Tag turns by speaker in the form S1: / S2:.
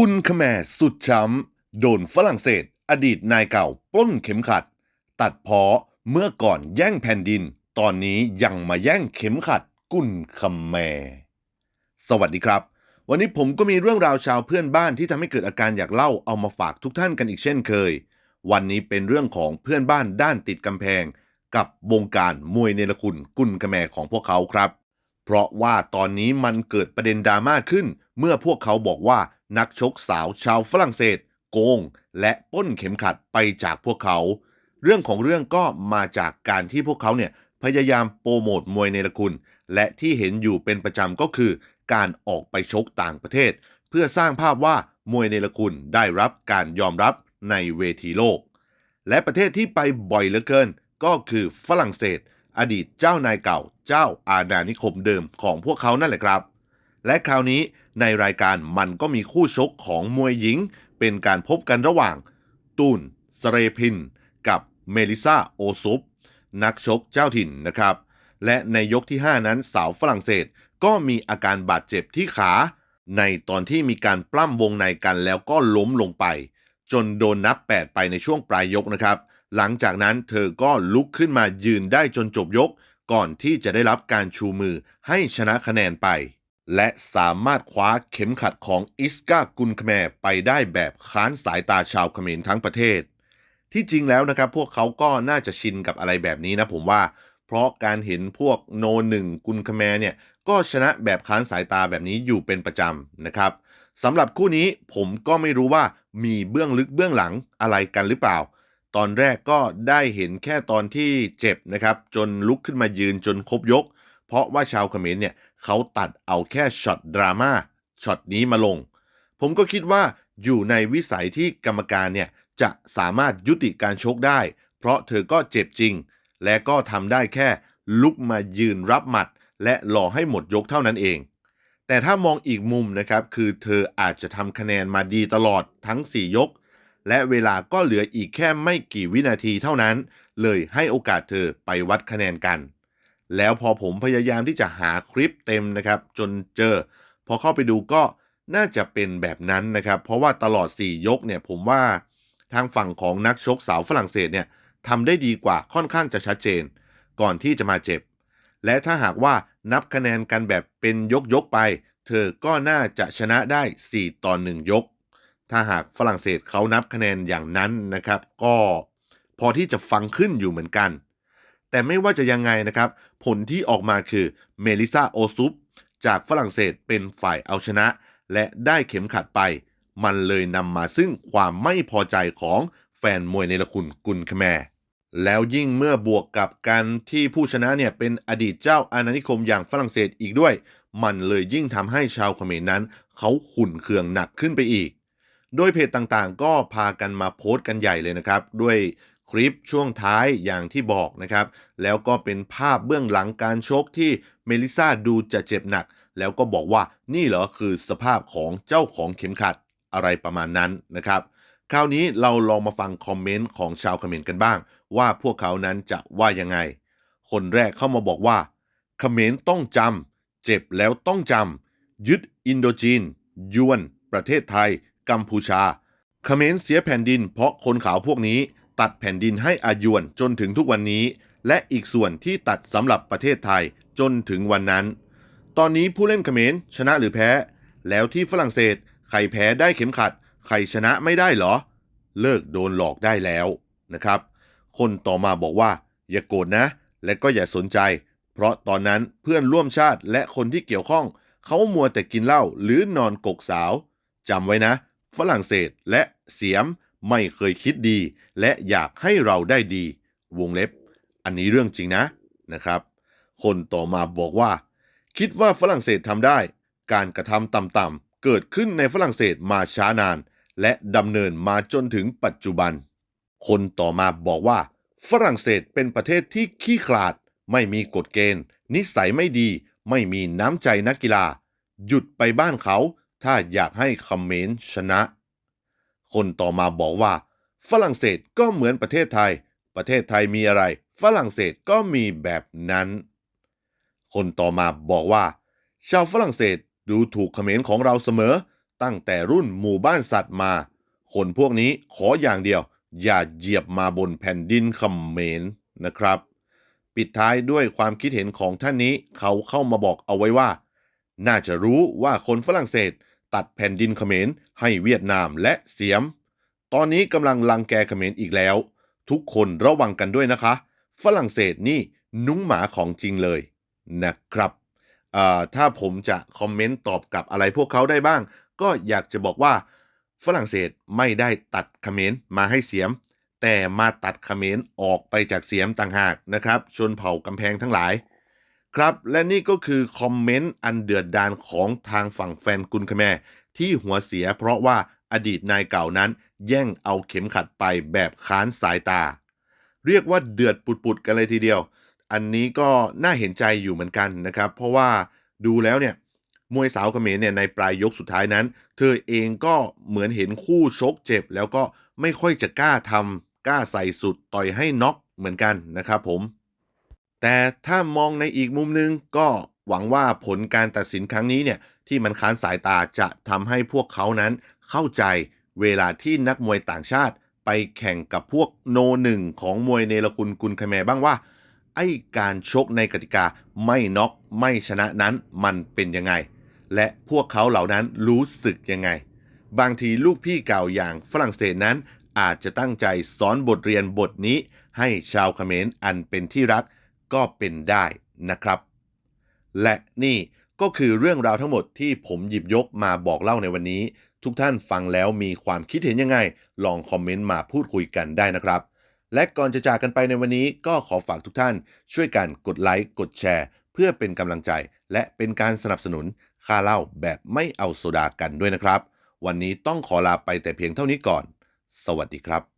S1: กุนขแมสุดช้ำ โดนฝรั่งเศส อดีตนายเก่าปล้นเข็มขัด ตัดเพอเมื่อก่อนแย่งแผ่นดิน ตอนนี้ยังมาแย่งเข็มขัดกุนขแม สวัสดีครับ วันนี้ผมก็มีเรื่องราวชาวเพื่อนบ้านที่ทำให้เกิดอาการอยากเล่าเอามาฝากทุกท่านกันอีกเช่นเคย วันนี้เป็นเรื่องของเพื่อนบ้านด้านติดกำแพง กับวงการมวยเนรคุณกุนขแมของพวกเขาครับ เพราะว่าตอนนี้มันเกิดประเด็นดราม่าขึ้น เมื่อพวกเขาบอกว่า นักชกสาวชาวฝรั่งเศส โกง และป้นเข็มขัดไปจากพวกเขา เรื่องของเรื่องก็มาจากการที่พวกเขาเนี่ยพยายามโปรโมทมวยเนรคุณ และที่เห็นอยู่เป็นประจำก็คือ การออกไปชกต่างประเทศ เพื่อสร้างภาพว่ามวยเนรคุณได้รับการยอมรับในเวทีโลก และประเทศที่ไปบ่อยเหลือเกิน ก็คือฝรั่งเศส อดีตเจ้านายเก่า เจ้าอาณานิคมเดิมของพวกเขานั่นแหละครับ และคราวนี้ในรายการมันก็มีคู่ชกของมวยหญิง เป็นการพบกันระหว่าง ตูนสเรพิน กับเมลิซาโอซุป นักชกเจ้าถิ่นนะครับ และในยกที่ 5 นั้นสาวฝรั่งเศสก็มีอาการบาดเจ็บที่ขา ในตอนที่มีการปล้ำวงในกันแล้วก็ล้มลงไป จนโดนนับ 8 ไปในช่วงปลายยกนะครับ หลังจากนั้นเธอก็ลุกขึ้นมายืนได้จนจบยก ก่อนที่จะได้รับการชูมือให้ชนะคะแนนไป และสามารถคว้าเข็มขัดของอิสกากุนคแมไปได้แบบค้านสายตาชาวเขมรทั้งประเทศ ที่จริงแล้วนะครับ พวกเขาก็น่าจะชินกับอะไรแบบนี้นะผมว่า เพราะการเห็นพวกโนหนึ่งกุนคแมเนี่ยก็ชนะแบบค้านสายตาแบบนี้อยู่เป็นประจำนะครับสำหรับคู่นี้ผมก็ไม่รู้ว่ามีเบื้องลึกเบื้องหลังอะไรกันหรือเปล่า ตอนแรกก็ได้เห็นแค่ตอนที่เจ็บนะครับ จนลุกขึ้นมายืนจนครบยก เพราะว่าชาวเขมรเนี่ยเขาตัดเอาแค่ช็อตดราม่าช็อตนี้มาลง ผมก็คิดว่าอยู่ในวิสัยที่กรรมการเนี่ยจะสามารถยุติการชกได้ เพราะเธอก็เจ็บจริง และก็ทำได้แค่ลุกมายืนรับหมัด และรอให้หมดยกเท่านั้นเอง แต่ถ้ามองอีกมุมนะครับ คือเธออาจจะทำคะแนนมาดีตลอดทั้ง 4 ยก และเวลาก็เหลืออีกแค่ไม่กี่วินาทีเท่านั้น เลยให้โอกาสเธอไปวัดคะแนนกัน แล้วพอผมพยายามที่จะหาคลิปเต็มนะครับ จนเจอ พอเข้าไปดูก็น่าจะเป็นแบบนั้นนะครับ เพราะว่าตลอด 4 ยกเนี่ยผมว่าทางฝั่งของนักชกสาวฝรั่งเศสเนี่ยทำได้ดีกว่าค่อนข้างจะชัดเจน ก่อนที่จะมาเจ็บ และถ้าหากว่านับคะแนนกันแบบเป็นยกยกๆไป เธอก็น่าจะชนะได้ 4 ต่อ 1 ยก ถ้าหากฝรั่งเศสเขานับคะแนนอย่างนั้นนะครับ ก็พอที่จะฟังขึ้นอยู่เหมือนกัน แต่ไม่ว่าจะยังไงนะครับ ผลที่ออกมาคือเมลิซาโอซุปจากฝรั่งเศสเป็นฝ่ายเอาชนะ และได้เข็มขัดไป มันเลยนำมาซึ่งความไม่พอใจของแฟนมวยในละคุณกุนคแมแล้วยิ่งเมื่อบวกกับการที่ผู้ชนะเนี่ยเป็นอดีตเจ้าอาณานิคมอย่างฝรั่งเศสอีกด้วย มันเลยยิ่งทำให้ชาวเขมรนั้น เขาขุ่นเคืองหนักขึ้นไปอีก โดยเพจต่างๆ ก็พากันมาโพสต์กันใหญ่เลยนะครับ ด้วย คลิปช่วงท้ายอย่างที่บอกนะครับ แล้วก็เป็นภาพเบื้องหลังการชกที่เมลิซาดูจะเจ็บหนัก แล้วก็บอกว่านี่เหรอคือสภาพของเจ้าของเข็มขัดอะไรประมาณนั้นนะครับ คราวนี้เราลองมาฟังคอมเมนต์ของชาวเขมรกันบ้าง ว่าพวกเขานั้นจะว่ายังไง คนแรกเข้ามาบอกว่าเขมรต้องจำเจ็บแล้วต้องจำยึดอินโดจีน ยวน ประเทศไทย กัมพูชาเขมรเสียแผ่นดินเพราะคนขาวพวกนี้ ตัดแผ่นดินให้อายวนจนถึงทุกวันนี้ และอีกส่วนที่ตัดสำหรับประเทศไทยจนถึงวันนั้น ตอนนี้ผู้เล่นเขมรชนะหรือแพ้ แล้วที่ฝรั่งเศสใครแพ้ได้เข็มขัด ใครชนะไม่ได้เหรอ เลิกโดนหลอกได้แล้วนะครับ คนต่อมาบอกว่า อย่าโกรธนะ และก็อย่าสนใจ เพราะตอนนั้นเพื่อนร่วมชาติและคนที่เกี่ยวข้อง เขามัวแต่กินเหล้าหรือนอนกกสาวจำไว้นะ ฝรั่งเศสและเสียม ไม่เคยคิดดี และอยากให้เราได้ดี วงเล็บ อันนี้เรื่องจริงนะนะครับ คนต่อมาบอกว่า คิดว่าฝรั่งเศสทำได้ การกระทำต่ำๆเกิดขึ้นในฝรั่งเศสมาช้านาน และดำเนินมาจนถึงปัจจุบัน คนต่อมาบอกว่า ฝรั่งเศสเป็นประเทศที่ขี้ขลาด ไม่มีกฎเกณฑ์ นิสัยไม่ดี ไม่มีน้ำใจนักกีฬา หยุดไปบ้านเขา ถ้าอยากให้คอมเมนต์ชนะ คนต่อมาบอกว่า ฝรั่งเศสก็เหมือนประเทศไทย ประเทศไทยมีอะไร ฝรั่งเศสก็มีแบบนั้น คนต่อมาบอกว่า ชาวฝรั่งเศสดูถูกเขมรของเราเสมอ ตั้งแต่รุ่นหมู่บ้านสัตว์มา คนพวกนี้ขออย่างเดียว อย่าเหยียบมาบนแผ่นดินเขมเมนนะครับ ปิดท้ายด้วยความคิดเห็นของท่านนี้เขาเข้ามาบอกเอาไว้ว่า น่าจะรู้ว่าคนฝรั่งเศส ตัดแผ่นดินเขมรให้เวียดนามและเสียม ตอนนี้กำลังลังแกเขมรอีกแล้ว ทุกคนระวังกันด้วยนะคะ ฝรั่งเศสนี่นุ้งหมาของจริงเลยนะครับถ้าผมจะคอมเมนต์ตอบกับอะไรพวกเขาได้บ้าง ก็อยากจะบอกว่า ฝรั่งเศสไม่ได้ตัดเขมรมาให้เสียม แต่มาตัดเขมรออกไปจากเสียมต่างหากนะครับ ชนเผ่ากำแพงทั้งหลาย ครับ และนี่ก็คือคอมเมนต์อันเดือดดาลของทางฝั่งแฟนกุนคแมร์ที่หัวเสียเพราะว่าอดีตนายเก่านั้น แย่งเอาเข็มขัดไปแบบค้านสายตา เรียกว่าเดือดปุดๆกันเลยทีเดียว อันนี้ก็น่าเห็นใจอยู่เหมือนกันนะครับ เพราะว่าดูแล้วเนี่ยมวยสาวเขมรเนี่ยในปลายยกสุดท้ายนั้น เธอเองก็เหมือนเห็นคู่ชกเจ็บ แล้วก็ไม่ค่อยจะกล้าทำกล้าใส่สุดต่อยให้น็อกเหมือนกันนะครับผม แต่ถ้ามองในอีกมุมหนึงก็หวังว่าผลการตัดสินครั้งนี้เนี่ยที่มันค้านสายตาจะทำให้พวกเขานั้นเข้าใจเวลาที่นักมวยต่างชาติไปแข่งกับพวกโนหนึ่งของมวยเนรคุณกุลคแมร์บ้างว่า ไอ้การชกในกติกาไม่น็อกไม่ชนะนั้นมันเป็นยังไง และพวกเขาเหล่านั้นรู้สึกยังไง บางทีลูกพี่เก่าอย่างฝรั่งเศสนั้น อาจจะตั้งใจสอนบทเรียนบทนี้ ให้ชาวเขมรอันเป็นที่รัก ก็เป็นได้นะครับ และนี่ก็คือเรื่องราวทั้งหมดที่ผมหยิบยกมาบอกเล่าในวันนี้ ทุกท่านฟังแล้วมีความคิดเห็นยังไง ลองคอมเมนต์มาพูดคุยกันได้นะครับ และก่อนจะจากกันไปในวันนี้ก็ขอฝากทุกท่าน ช่วยกันกดไลค์กดแชร์ เพื่อเป็นกำลังใจ และเป็นการสนับสนุนค่าเล่าแบบไม่เอาโซดากันด้วยนะครับ วันนี้ต้องขอลาไปแต่เพียงเท่านี้ก่อน สวัสดีครับ